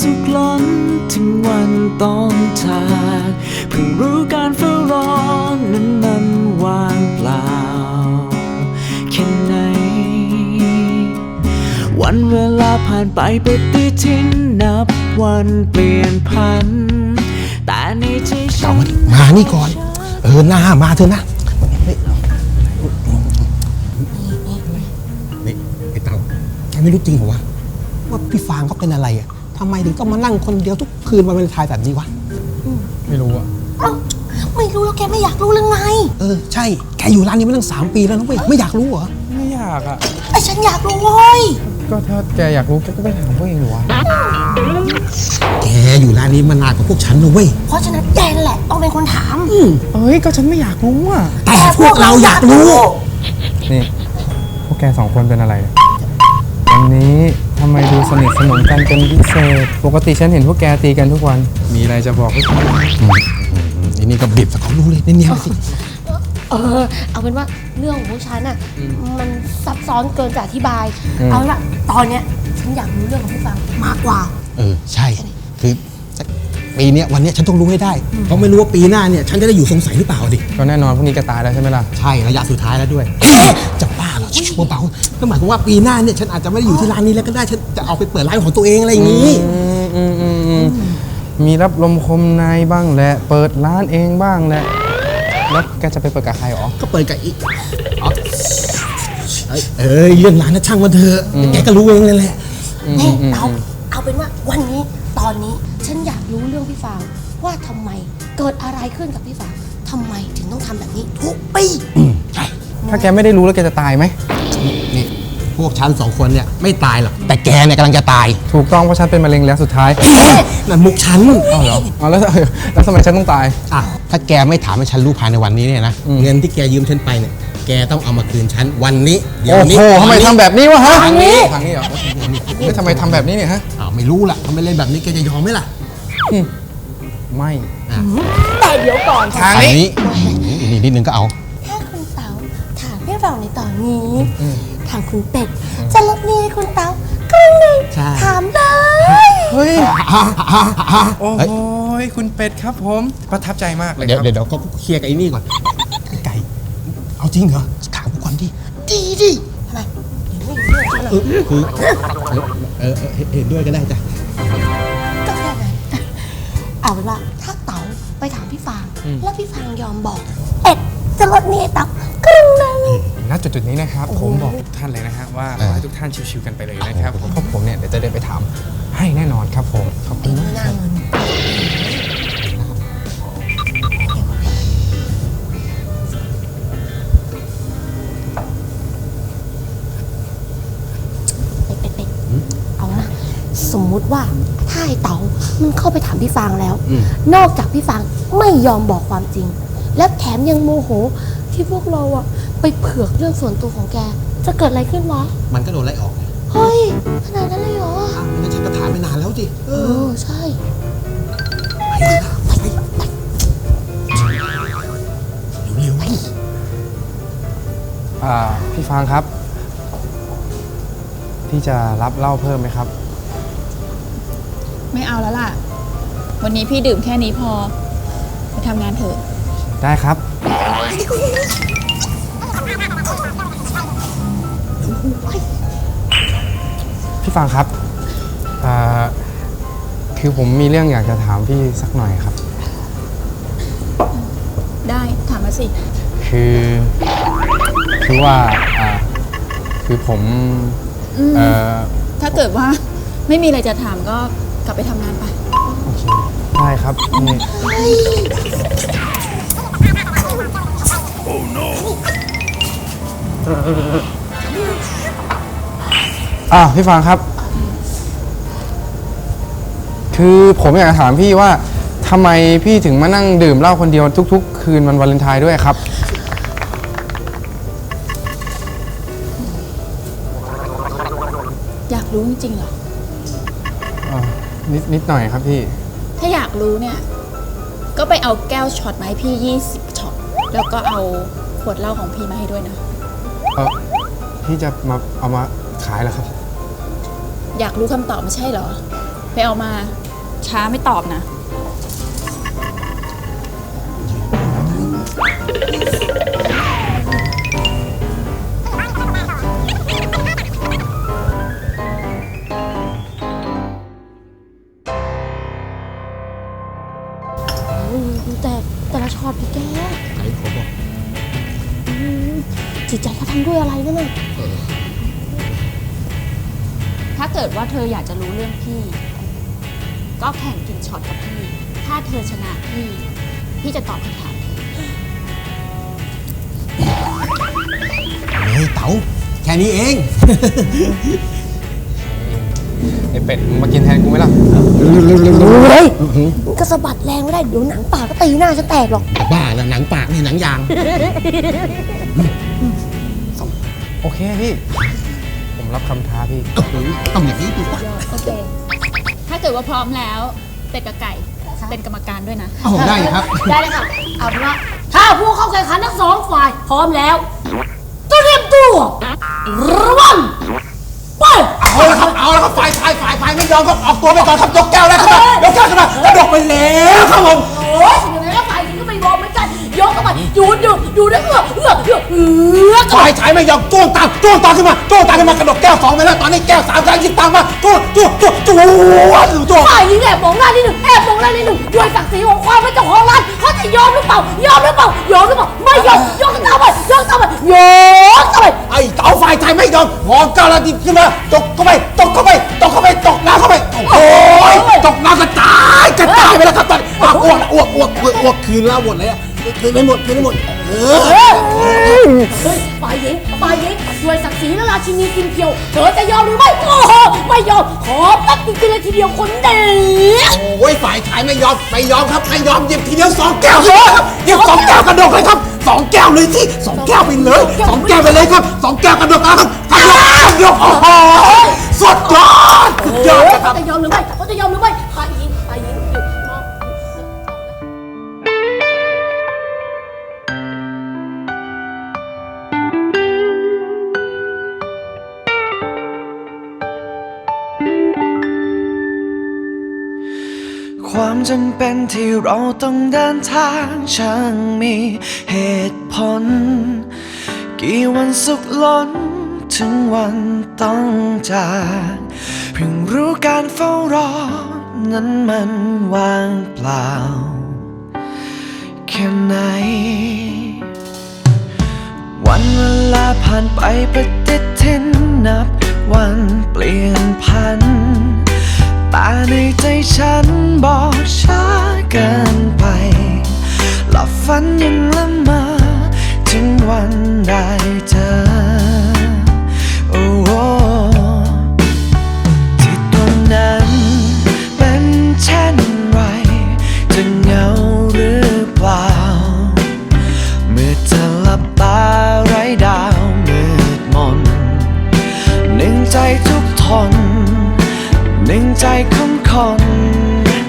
สุขล้นถึงวันต้องจากเพิ่งรู้การเฝ้ารอนั้นมันว่างเปล่าแค่ไหน วันเวลาผ่านไปปฏิทินนับวันเปลี่ยนพัน แต่ในใจฉัเก่าน มาดิมานี่ก่อน เออหน้ามาเถอะนะนี่นี่ไอ้เต่าแกไม่รู้จริงเหรอวะว่าพี่ฟางเขาเป็นอะไรอะ ทำไมถึงต้องมานั่งคนเดียวทุกคืนวันวาเลนไทน์แบบนี้วะไม่รู้อะเอ้าไม่รู้แล้วแกไม่อยากรู้เรื่องไง เออใช่แกอยู่ร้านนี้มาตั้งสามปีแล้วนะเว้ยไม่อยากรู้เหรอไม่อยากอะไอ้ฉันอยากรู้เว้ยก็ถ้าแกอยากรู้แกก็ไปถามพวกเองดีวะแกอยู่ร้านนี้มานานกว่าพวกฉันนะเว้ยเพราะฉะนั้นแกนั่นแหละต้องเป็นคนถามเอ้ยก็ฉันไม่อยากรู้อะแต่พวกเราอยากรู้นี่พวกแกสองคนเป็นอะไรเนี่ย วันนี้ทำไมดูสนิทสนมกันเป็นพิเศษ ปกติฉันเห็นพวกแกตีกันทุกวัน มีอะไรจะบอกพวกฉันนี่นี่ก็บีบแต่เขารู้เลยเนียนๆสิเออ เอาเป็นว่าเรื่องของพวกฉันอะ มันซับซ้อนเกินจะอธิบาย เอาเป็นว่าตอนเนี้ยฉันอยากรู้เรื่องของพี่ฟังมากกว่า เออใช่ คือปีเนี้ยวันเนี้ยฉันต้องรู้ให้ได้ เพราะไม่รู้ว่าปีหน้าเนี่ยฉันจะได้อยู่สงสัยหรือเปล่าดิ ก็แน่นอนพวกนี้แกตายแล้วใช่ไหมล่ะ ใช่ระยะสุดท้ายแล้วด้วย จะบ้า เหรอชิวเบาๆก็หมายความว่าปีหน้าเนี่ยฉันอาจจะไม่ได้อยู่ที่ร้านนี้แล้วก็ได้ฉันจะเอาไปเปิดร้านของตัวเองอะไรอย่างนี้อืมอืมอืมอืมมีรับลมคมในบ้างแหละ เปิดร้านเองบ้างแหละ แล้วแกจะไปเปิดกับใครหรอ ก็เปิดกับอีกอ๋อเอ้ยเอ้ยเรื่องร้านนะช่างมันเถอะแกก็รู้เองเลยแหละ นี่เราเอาเป็นว่าวันนี้ตอนนี้ฉันอยากรู้เรื่องพี่ฟางว่าทำไมเกิดอะไรขึ้นกับพี่ฟางทำไมถึงต้องทำแบบนี้ทุกปีอืมใช่ ถ้าแกไม่ได้รู้แล้วแกจะตายไหม นี่พวกฉันสองคนเนี่ยไม่ตายหรอก แต่แกเนี่ยกำลังจะตาย ถูกต้องเพราะฉันเป็นมะเร็งแล้วสุดท้ายนั่นมุกฉันอ้าวเหรออ๋อแล้วแล้วทำไมฉันต้องตาย อะถ้าแกไม่ถามให้ฉันรู้ภายในวันนี้เนี่ยนะ เงินที่แกยืมฉันไปเนี่ย แกต้องเอามาคืนฉันวันนี้ เดี๋ยวโอ้นี้โหทำไมทำแบบนี้วะฮะทางนี้ทางนี้เหรอไม่ทำไมทำแบบนี้เนี่ยฮะอ้าวไม่รู้ล่ะทำไมเล่นแบบนี้แกจะยอมไหมล่ะไม่อะแต่เดี๋ยวก่อน ทางอันนี้ นี้อีกนิดนึงก็เอา ฟังในตอนนี้ ทางคุณเป็ดจะลดหนี้ให้คุณเต๋าครึ่งหนึ่งใช่ ถามเลย เฮ้ย โอ้เฮ้ยโหคุณเป็ดครับผม ประทับใจมากเลยเดี๋คยวรับ เดี๋ยวเดี๋ยวก็เคลียร์กับไอ้นี่ก่อน ไก่ เอาจริงเหรอ ถามกูก่อนดิดีดิทำไมเห็นไม่เห็นด้วยใช่ไหมเออคือเออเออเออเห็นด้วยก็ได้จ้ะ ก็แค่นั้นเอาเป็นว่าถ้าเต๋าไปถามพี่ฟาง แล้วพี่ฟางยอมบอกเอ็ดจะลดหนี้ให้เต๋าครึ่งหนึ่ง ณจุดจุดๆนี้นะครับผมบอกทุกท่านเลยนะฮะว่าขอให้ทุกท่านชิวๆกันไปเลยนะครับเพราะผมเนี่ยเดี๋ยวจะเดินไปถามให้แน่นอนครับผมขอบคุณมากครับเป็ดเป็ดเป็ดเอานะสมมุติว่าถ้าไอ้เต๋ามันเข้าไปถามพี่ฟางแล้ว นอกจากพี่ฟางไม่ยอมบอกความจริง และแถมยังโมโหที่พวกเราอะ ไปเผือกเรื่องส่วนตัวของแก จะเกิดอะไรขึ้นวะ มันก็โดนไล่ออกไงเฮ้ย ขนาดนั้นเลยเหรออ้าวงั้นฉันก็ถามไปนานแล้วสิเอเอออใช่เร็วอ่าพี่ฟางครับ พี่จะรับเหล้าเพิ่มไหมครับ ไม่เอาแล้วล่ะ วันนี้พี่ดื่มแค่นี้พอ ไปทำงานเถอะ ได้ครับ พี่ฟางครับอ่าคือผมมีเรื่องอยากจะถามพี่สักหน่อยครับ ได้ถามมาสิ คือคือว่าอ่าคือผมอืม เอ่อถ้าเกิดว่าไม่มีอะไรจะถามก็กลับไปทำงานไป โอเคได้ครับนี่ อะพี่ฟางครับ คือผมอยากจะถามพี่ว่าทำไมพี่ถึงมานั่งดื่มเหล้าคนเดียวทุก ๆ คืนวันวาเลนไทน์ด้วยครับ อยากรู้จริงๆเหรอเอ่อนิดนิดหน่อยครับพี่ ถ้าอยากรู้เนี่ย ก็ไปเอาแก้วช็อตมาให้พี่ 20ช็อต แล้วก็เอาขวดเหล้าของพี่มาให้ด้วยนะ เออพี่จะมาเอามาขายเหรอครับ อยากรู้คำตอบไม่ใช่เหรอ ไปเอามา ช้าไม่ตอบนะ นี้เอง ไอเป็ดมึงมากินแทนกูไหมล่ะรู้เลยมึงก็สะบัดแรงไม่ได้ เดี๋ยวหนังปากก็ตีหน้าฉันแตกหรอก บ้าแล้วหนังปากนี่หนังยาง โอเคพี่ ผมรับคำท้าพี่ต้องอย่างนี้ดิวะโอเค ถ้าเกิดว่าพร้อมแล้วเป็ดกับไก่เป็นกรรมการด้วยนะ โอ้โหได้ครับ ได้เลยค่ะ เอาเป็นว่าถ้าผู้เข้าแข่งขันทั้งสองฝ่ายพร้อมแล้วเตรียมตัวระวังไปเอาละครับเอาละครับฝ่ายชายฝ่ายฝ่ายไม่ยอมครับออกตัวไปก่อนครับยกแก้วแล้วครับยกแก้วขึ้นมากระดกไปแล้วครับผมโอ้ยยังไงก็ฝ่ายนี้ก็ไม่ยอมเหมือนกันยกเข้าไปดูดดูดดูดด้วยเอื้อเอื้อเอื้อเอื้อฝ่ายชายไม่ยอมจ้วงตามจ้วงตามขึ้นมาจ้วงตามขึ้นมากระดกแก้วสองไปแล้วตอนนี้แก้วสามกำลังยิงตามมาจ้วงจ้วงจ้วงจ้วงจ้วงฝ่ายนี้แอบมองหน้านิดหนึ่งแอบมองหน้านิดหนึ่งด้วยศักดิ์ศรีของความเป็นเจ้าของร้านเขาจะยอมหรือเปล่ายอมหรือเปล่ายอมหรือเปล่าไม่ยอมยกเข้าไปย กเข้าไปยกเข้าไปไอ้เต๋าฝ่ายชายไม่ยอมงอแก้วแล้วดิขึ้นมาตกเข้าไปตกเข้าไปตกเข้าไปตกน้ำเข้าไปโอ้ยตกน้ำกระจายกระจายไปแล้วครับตอนนี้อะอ้วกอ้วกอ้วกอ้วกอ้วกคืนแล้วหมดเลยอะคืนไม่หมดคืนไม่หมดเออเฮ้ยฝ่ายหญิงฝ่ายหญิงด้วยศักดิ์ศรีและราชินีกินเพียว เธอจะยอมหรือไม่โอ้โหไม่ยอม ขอแป๊บจริงๆเลยทีเดียวคนเดียวโอ้ยฝ่ายชายไม่ยอมไม่ยอมครับไม่ยอมหยิบทีเดียวสองแก้วเลยครับหยิบสองแก้วกระดกเลยครับ สองแก้วเลยสิสองแก้วไปเลยสองแก้วไปเลยครับสองแก้วกระดกแล้วครับกระดกกระดกโอ้โหสุดยอดสุดยอดครับเขาจะยอมหรือ จำเป็นที่เราต้องเดินทางช่างมีเหตุผล กี่วันสุขล้น ถึงวันต้องจากเพิ่งรู้การเฝ้ารอ นั้นมันว่างเปล่า แค่ไหน วันเวลาผ่านไปปฏิทินนับวันเปลี่ยนพัน แต่ในใจฉันบอกช้าเกินไป หลับฝันยังละมา ถึงวันได้เจอ ใจของคน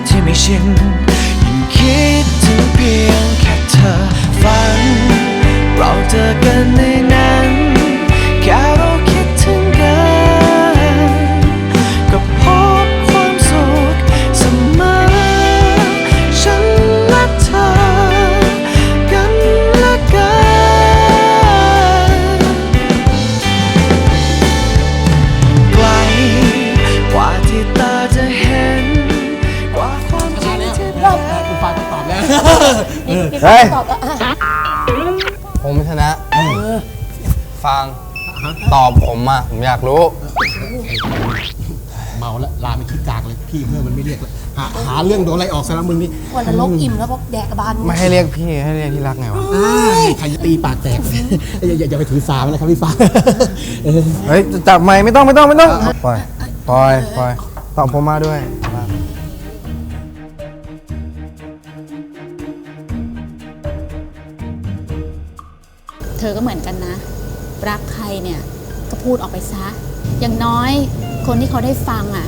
ที่ไม่ชิน เพื่อนมันไม่เรียกเลยหาหาเรื่องโดนอะไรออกซะแล้วมึงนี่วันนรกอิ่มแล้วเพราะแดกกระบาลไม่ให้เรียกพี่ให้เรียกที่รักไงวะอ้ายใครจะตีปากแตกอย่าอย่าอย่าไปถือสามันนะครับพี่ฟ้าเออเฮ้ยจับไม่ไม่ต้องไม่ต้องไม่ต้องปล่อยปล่อยปล่อยตอบผมมาด้วย เธอก็เหมือนกันนะ รักใครเนี่ย ก็พูดออกไปซะ อย่างน้อยคนที่เขาได้ฟังอะ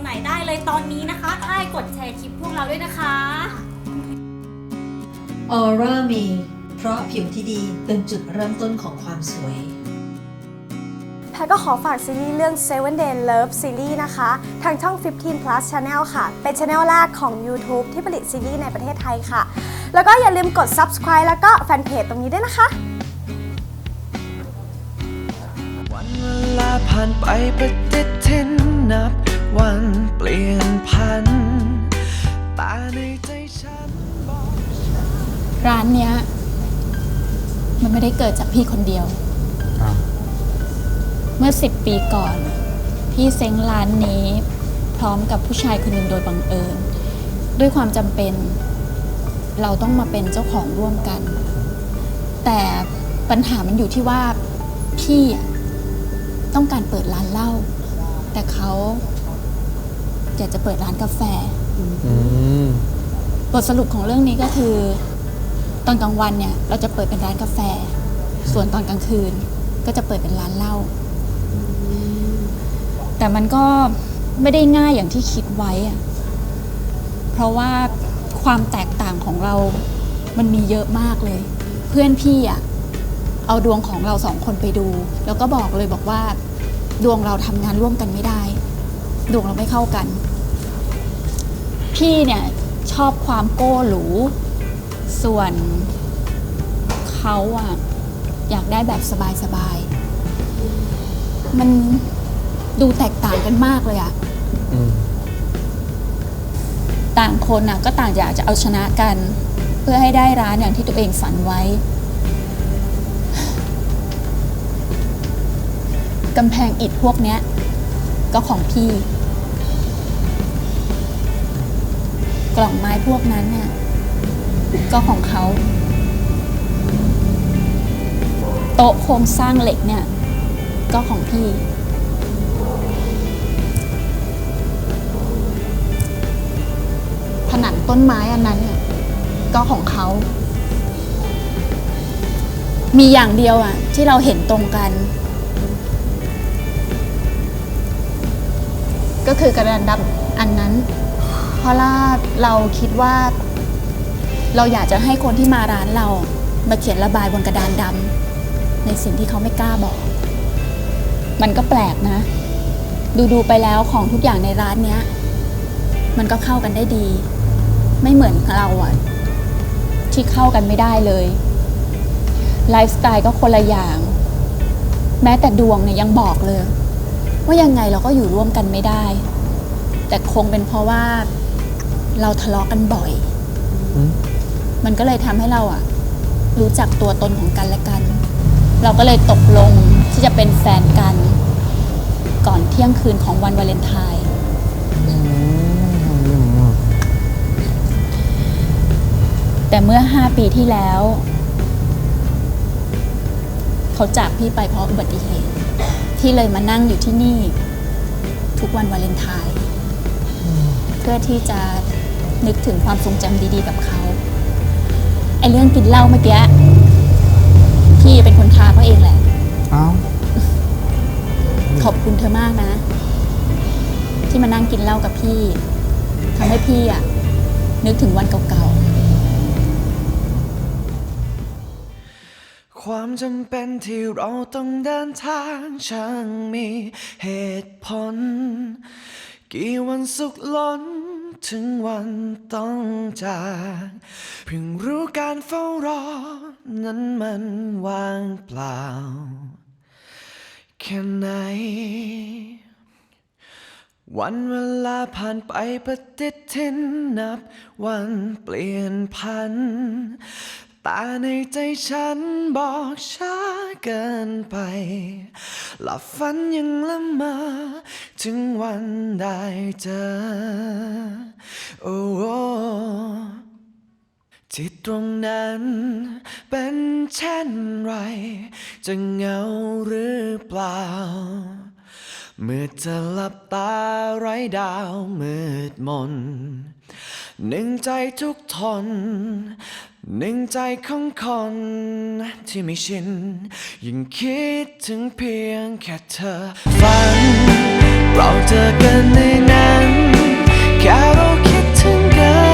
เลยตอนนี้นะคะได้กดแชร์คลิปพวกเราด้วยนะคะออร่ามีเพราะผิวที่ดีเป็นจุดเริ่มต้นของความสวย แพทย์ก็ขอฝากซีรีส์เรื่อง Seven Day Love Series นะคะ ทางช่อง 15 plus Channel ค่ะ เป็น Channel แรกของ YouTube ที่ผลิตซีรีส์ในประเทศไทยค่ะ แล้วก็อย่าลืมกด subscribe แล้วก็แฟนเพจตรงนี้ด้วยนะคะ วันเวลาผ่านไปปฏิทินนับ วันเปลี่ยนพันแต่ในใจฉันบอกร้านเนี้ย มันไม่ได้เกิดจากพี่คนเดียว อ้าวเมื่อสิบปีก่อน พี่เซ้งร้านนี้พร้อมกับผู้ชายคนหนึ่งโดยบังเอิญ ด้วยความจำเป็น เราต้องมาเป็นเจ้าของร่วมกัน แต่ปัญหามันอยู่ที่ว่าพี่อะต้องการเปิดร้านเหล้าแต่เขา อยากจะเปิดร้านกาแฟ อืม บทสรุปของเรื่องนี้ก็คือ ตอนกลางวันเนี่ยเราจะเปิดเป็นร้านกาแฟ ส่วนตอนกลางคืนก็จะเปิดเป็นร้านเหล้าแต่มันก็ไม่ได้ง่ายอย่างที่คิดไว้อะเพราะว่าความแตกต่างของเรา มันมีเยอะมากเลย เพื่อนพี่อะเอาดวงของเราสองคนไปดู แล้วก็บอกเลยบอกว่า ดวงเราทำงานร่วมกันไม่ได้ ดวงเราไม่เข้ากัน พี่เนี่ยชอบความโก้หรู ส่วนเขาอะอยากได้แบบสบายๆ มันดูแตกต่างกันมากเลยอะอืมต่างคนอะก็ต่างอยากจะเอาชนะกัน เพื่อให้ได้ร้านอย่างที่ตัวเองฝันไว้ กำแพงอิฐพวกเนี้ย ก็ของพี่ กล่องไม้พวกนั้นเนี่ยก็ของเขาโต๊ะโครงสร้างเหล็กเนี่ย ก็ของพี่ ผนังต้นไม้อันนั้นเนี่ยก็ของเขา มีอย่างเดียวอะที่เราเห็นตรงกัน ก็คือกระดานดำอันนั้น เพราะว่าเราคิดว่า เราอยากจะให้คนที่มาร้านเรา มาเขียนระบายบนกระดานดำในสิ่งที่เขาไม่กล้าบอก มันก็แปลกนะ ดูดูๆไปแล้วของทุกอย่างในร้านเนี้ย มันก็เข้ากันได้ดี ไม่เหมือนเราอะที่เข้ากันไม่ได้เลยไลฟ์สไตล์ก็คนละอย่าง แม้แต่ดวงเนี่ยยังบอกเลย ว่ายังไงเราก็อยู่ร่วมกันไม่ได้ แต่คงเป็นเพราะว่า เราทะเลาะกันบ่อยอืมมันก็เลยทำให้เราอะรู้จักตัวตนของกันและกัน เราก็เลยตกลงที่จะเป็นแฟนกัน ก่อนเที่ยงคืนของวันวาเลนไทน์อืมแต่เมื่อห้าปีที่แล้ว เขาจากพี่ไปเพราะอุบัติเหตุ ที่เลยมานั่งอยู่ที่นี่ ทุกวันวาเลนไทน์เพื่อที่จะ นึกถึงความทรงจำดีๆกับเขาไอ้เรื่องกินเหล้าเมื่อกี้พี่เป็นคนทาเขาเองแหละ เอ้าขอบคุณเธอมากนะ ที่มานั่งกินเหล้ากับพี่ทำให้พี่อะนึกถึงวันเก่าๆ ความจำเป็นที่เราต้องเดินทางช่างมีเหตุผล กี่วันสุขล้น ถึงวันต้องจากเพิ่งรู้การเฝ้ารอ นั้นมันว่างเปล่า แค่ไหน วันเวลาผ่านไปปฏิทินนับ วันเปลี่ยนพัน แต่ในใจฉันบอกช้าเกินไป หลับฝันยังละเมอถึงวันได้เจอโอ้โอ้ที่ตรงนั้นเป็นเช่นไร จะเหงาหรือเปล่า เมื่อจะหลับตาไร้ดาวมืดมน หนึ่งใจทุกทน หนึ่งใจของคนที่ไม่ชินยังคิดถึงเพียงแค่เธอ ฝัน เราเจอกันในนั้น แค่เราคิดถึงกัน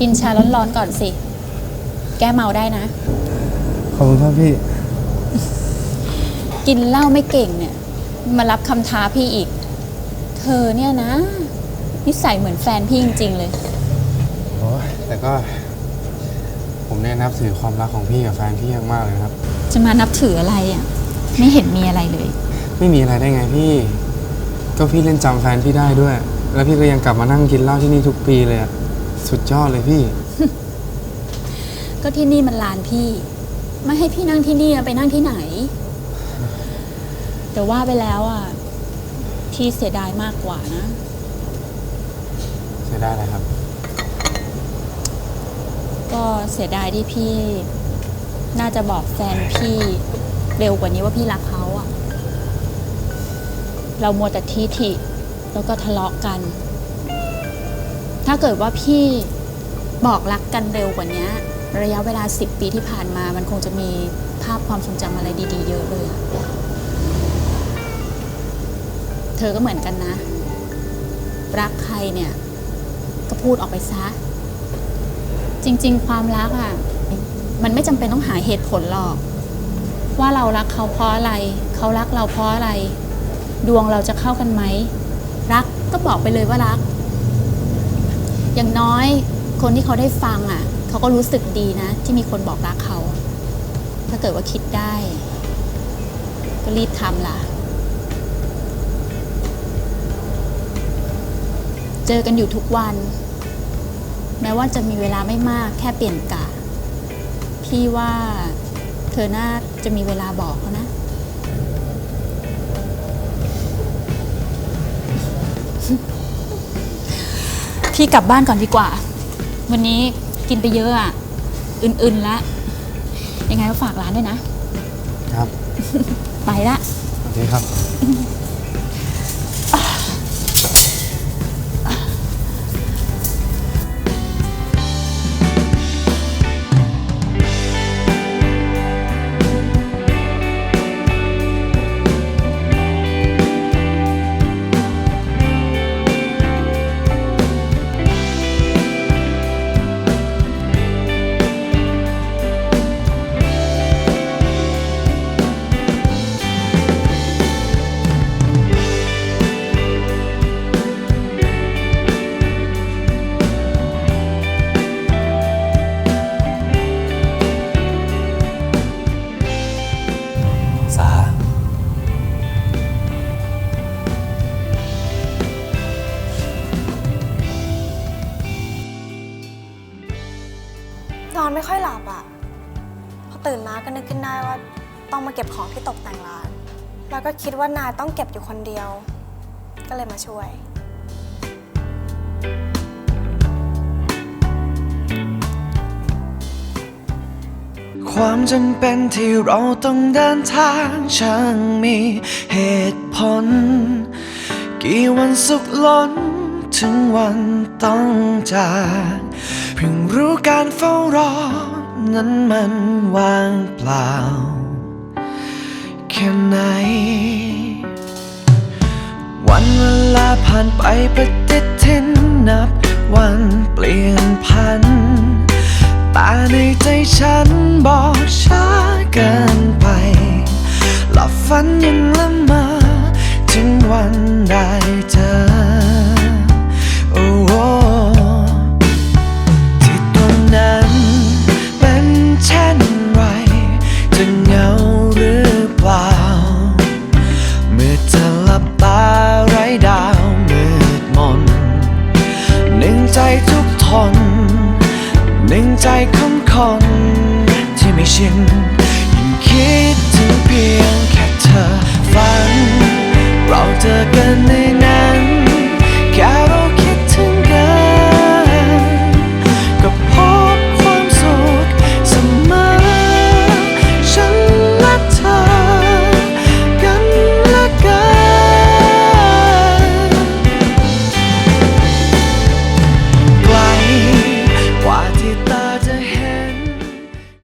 กินชาร้อนๆก่อนสิ แก้เมาได้นะ ขอบคุณครับพี่ กินเหล้าไม่เก่งเนี่ย มารับคำท้าพี่อีก เธอเนี่ยนะ นิสัยเหมือนแฟนพี่จริงๆเลย โอ้ยแต่ก็ ผมเนี่ยนับถือความรักของพี่กับแฟนพี่มากๆเลยนะครับ จะมานับถืออะไรอะ ไม่เห็นมีอะไรเลย ไม่มีอะไรได้ไงพี่ ก็พี่เล่นจำแฟนพี่ได้ด้วย แล้วพี่ก็ยังกลับมานั่งกินเหล้าที่นี่ทุกปีเลยอะ สุดยอดเลยพี่ ก็ที่นี่มันลานพี่ ไม่ให้พี่นั่งที่นี่อะไปนั่งที่ไหน แต่ว่าไปแล้วอะ พี่เสียดายมากกว่านะ เสียได้เลยครับ ก็เสียดายที่พี่ น่าจะบอกแฟนพี่เร็วกว่านี้ว่าพี่รักเขาอะเรามัวแต่ทีถิแล้วก็ทะเลาะกัน ถ้าเกิดว่าพี่บอกรักกันเร็วกว่านี้ระยะเวลาสิบปีที่ผ่านมา มันคงจะมีภาพความทรงจำอะไรดี ๆ เยอะเลย เธอก็เหมือนกันนะ รักใครเนี่ย ก็พูดออกไปซะ จริง ๆ ความรักอะ มันไม่จำเป็นต้องหาเหตุผลหรอก ว่าเรารักเขาเพราะอะไร เขารักเราเพราะอะไร ดวงเราจะเข้ากันไหม รักก็บอกไปเลยว่ารัก อย่างน้อยคนที่เขาได้ฟังอะเขาก็รู้สึกดีนะ ที่มีคนบอกรักเขา ถ้าเกิดว่าคิดได้ ก็รีบทำล่ะ เจอกันอยู่ทุกวัน แม้ว่าจะมีเวลาไม่มากแค่เปลี่ยนกะ พี่ว่าเธอน่าจะมีเวลาบอกเขานะ พี่กลับบ้านก่อนดีกว่า วันนี้กินไปเยอะอะอื่นๆแล้วยังไงก็ฝากร้านด้วยนะ ครับ ไปละสวัสดีครับ คิดว่านายต้องเก็บอยู่คนเดียว ก็เลยมาช่วย ความจำเป็นที่เราต้องเดินทางช่างมีเหตุผล กี่วันสุขล้นถึงวันต้องจากเพิ่งรู้การเฝ้ารอนั้นมันว่างเปล่า ค่ไหน วันเวลาผ่านไปปฏิทินนับวันเปลี่ยนพันต่ในใจฉันบอกช้าเกินไปหลับฝันยังละมอถึงวันได้เจอ ก